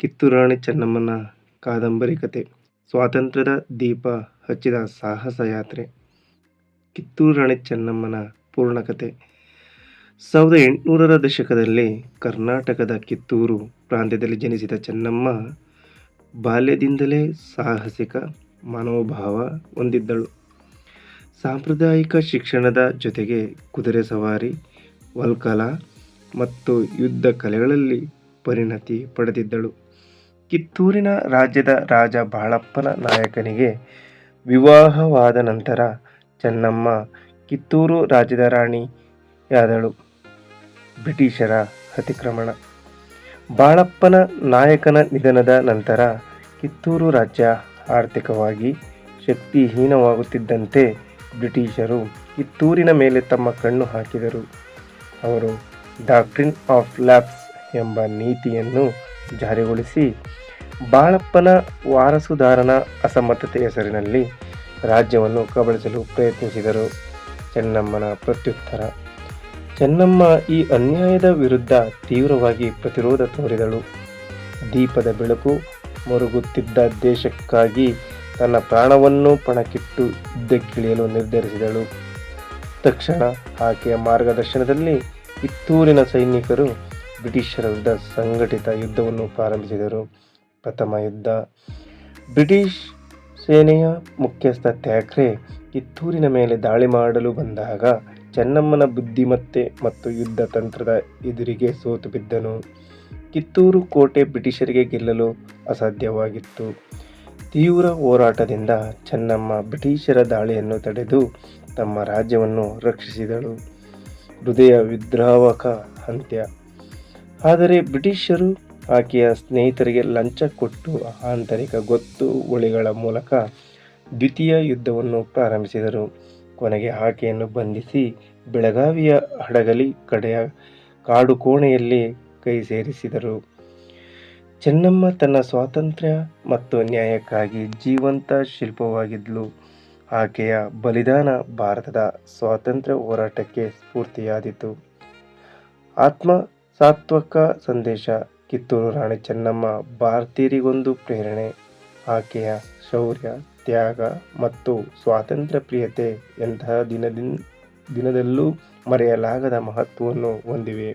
ಕಿತ್ತೂರು ರಾಣಿ ಚೆನ್ನಮ್ಮನ ಕಾದಂಬರಿ ಕತೆ. ಸ್ವಾತಂತ್ರ್ಯದ ದೀಪ ಹಚ್ಚಿದ ಸಾಹಸ ಯಾತ್ರೆ. ಕಿತ್ತೂರು ರಾಣಿ ಚೆನ್ನಮ್ಮನ ಪೂರ್ಣಕತೆ ಸಾವಿರದ ಎಂಟುನೂರರ ದಶಕದಲ್ಲಿ ಕರ್ನಾಟಕದ ಕಿತ್ತೂರು ಪ್ರಾಂತ್ಯದಲ್ಲಿ ಜನಿಸಿದ ಚೆನ್ನಮ್ಮ ಬಾಲ್ಯದಿಂದಲೇ ಸಾಹಸಿಕ ಮನೋಭಾವ ಹೊಂದಿದ್ದಳು. ಸಾಂಪ್ರದಾಯಿಕ ಶಿಕ್ಷಣದ ಜೊತೆಗೆ ಕುದುರೆ ಸವಾರಿ, ವಲ್ಕಲ ಮತ್ತು ಯುದ್ಧ ಕಲೆಗಳಲ್ಲಿ ಪರಿಣತಿ ಪಡೆದಿದ್ದಳು. ಕಿತ್ತೂರಿನ ರಾಜ್ಯದ ರಾಜ ಬಾಳಪ್ಪನ ನಾಯಕನಿಗೆ ವಿವಾಹವಾದ ನಂತರ ಚೆನ್ನಮ್ಮ ಕಿತ್ತೂರು ರಾಜ್ಯದ ರಾಣಿಯಾದಳು. ಬ್ರಿಟಿಷರ ಅತಿಕ್ರಮಣ. ಬಾಳಪ್ಪನ ನಾಯಕನ ನಿಧನದ ನಂತರ ಕಿತ್ತೂರು ರಾಜ್ಯ ಆರ್ಥಿಕವಾಗಿ ಶಕ್ತಿಹೀನವಾಗುತ್ತಿದ್ದಂತೆ ಬ್ರಿಟಿಷರು ಕಿತ್ತೂರಿನ ಮೇಲೆ ತಮ್ಮ ಕಣ್ಣು ಹಾಕಿದರು. ಅವರು ಡಾಕ್ಟ್ರಿನ್ ಆಫ್ ಲ್ಯಾಪ್ಸ್ ಎಂಬ ನೀತಿಯನ್ನು ಜಾರಿಗೊಳಿಸಿ ಬಾಳಪ್ಪನ ವಾರಸುದಾರನ ಅಸಮರ್ಥತೆ ಹೆಸರಿನಲ್ಲಿ ರಾಜ್ಯವನ್ನು ಕಬಳಿಸಲು ಪ್ರಯತ್ನಿಸಿದರು. ಚೆನ್ನಮ್ಮನ ಪ್ರತ್ಯುತ್ತರ. ಚೆನ್ನಮ್ಮ ಈ ಅನ್ಯಾಯದ ವಿರುದ್ಧ ತೀವ್ರವಾಗಿ ಪ್ರತಿರೋಧ ತೋರಿದಳು. ದೀಪದ ಬೆಳಕು ಮರುಗುತ್ತಿದ್ದ ದೇಶಕ್ಕಾಗಿ ತನ್ನ ಪ್ರಾಣವನ್ನು ಪಣಕ್ಕಿಟ್ಟು ಯುದ್ಧಕ್ಕಿಳಿಯಲು ನಿರ್ಧರಿಸಿದಳು. ತಕ್ಷಣ ಆಕೆಯ ಮಾರ್ಗದರ್ಶನದಲ್ಲಿ ಕಿತ್ತೂರಿನ ಸೈನಿಕರು ಬ್ರಿಟಿಷರ ವಿರುದ್ಧ ಸಂಘಟಿತ ಯುದ್ಧವನ್ನು ಪ್ರಾರಂಭಿಸಿದರು. ಪ್ರಥಮ ಯುದ್ಧ. ಬ್ರಿಟಿಷ್ ಸೇನೆಯ ಮುಖ್ಯಸ್ಥ ಥ್ಯಾಕ್ರೆ ಕಿತ್ತೂರಿನ ಮೇಲೆ ದಾಳಿ ಮಾಡಲು ಬಂದಾಗ ಚೆನ್ನಮ್ಮನ ಬುದ್ಧಿಮತ್ತೆ ಮತ್ತು ಯುದ್ಧ ತಂತ್ರದ ಎದುರಿಗೆ ಸೋತು ಬಿದ್ದನು. ಕಿತ್ತೂರು ಕೋಟೆ ಬ್ರಿಟಿಷರಿಗೆ ಗೆಲ್ಲಲು ಅಸಾಧ್ಯವಾಗಿತ್ತು. ತೀವ್ರ ಹೋರಾಟದಿಂದ ಚೆನ್ನಮ್ಮ ಬ್ರಿಟಿಷರ ದಾಳಿಯನ್ನು ತಡೆದು ತಮ್ಮ ರಾಜ್ಯವನ್ನು ರಕ್ಷಿಸಿದಳು. ಹೃದಯ ವಿದ್ರಾವಕ ಅಂತ್ಯ ಆದರೆ ಬ್ರಿಟಿಷರು ಆಕೆಯ ಸ್ನೇಹಿತರಿಗೆ ಲಂಚ ಕೊಟ್ಟು ಆಂತರಿಕ ಗೊತ್ತು ಗೊತ್ತುವಳಿಗಳ ಮೂಲಕ ದ್ವಿತೀಯ ಯುದ್ಧವನ್ನು ಪ್ರಾರಂಭಿಸಿದರು. ಕೊನೆಗೆ ಆಕೆಯನ್ನು ಬಂಧಿಸಿ ಬೆಳಗಾವಿಯ ಹಡಗಲಿ ಕಡೆಯ ಕಾಡು ಕೋಣೆಯಲ್ಲಿ ಕೈ ಸೇರಿಸಿದರು. ಚೆನ್ನಮ್ಮ ತನ್ನ ಸ್ವಾತಂತ್ರ್ಯ ಮತ್ತು ನ್ಯಾಯಕ್ಕಾಗಿ ಜೀವಂತ ಶಿಲ್ಪವಾಗಿದ್ಲು. ಆಕೆಯ ಬಲಿದಾನ ಭಾರತದ ಸ್ವಾತಂತ್ರ್ಯ ಹೋರಾಟಕ್ಕೆ ಸ್ಫೂರ್ತಿಯಾದಿತು. ಆತ್ಮಸಾತ್ವಕ ಸಂದೇಶ. ಕಿತ್ತೂರು ರಾಣಿ ಚೆನ್ನಮ್ಮ ಭಾರತೀಯರಿಗೊಂದು ಪ್ರೇರಣೆ. ಆಕೆಯ ಶೌರ್ಯ, ತ್ಯಾಗ ಮತ್ತು ಸ್ವಾತಂತ್ರ್ಯ ಪ್ರಿಯತೆ ಎಂತಹ ದಿನದಿನ ದಿನದಲ್ಲೂ ಮರೆಯಲಾಗದ ಮಹತ್ವವನ್ನು ಹೊಂದಿವೆ.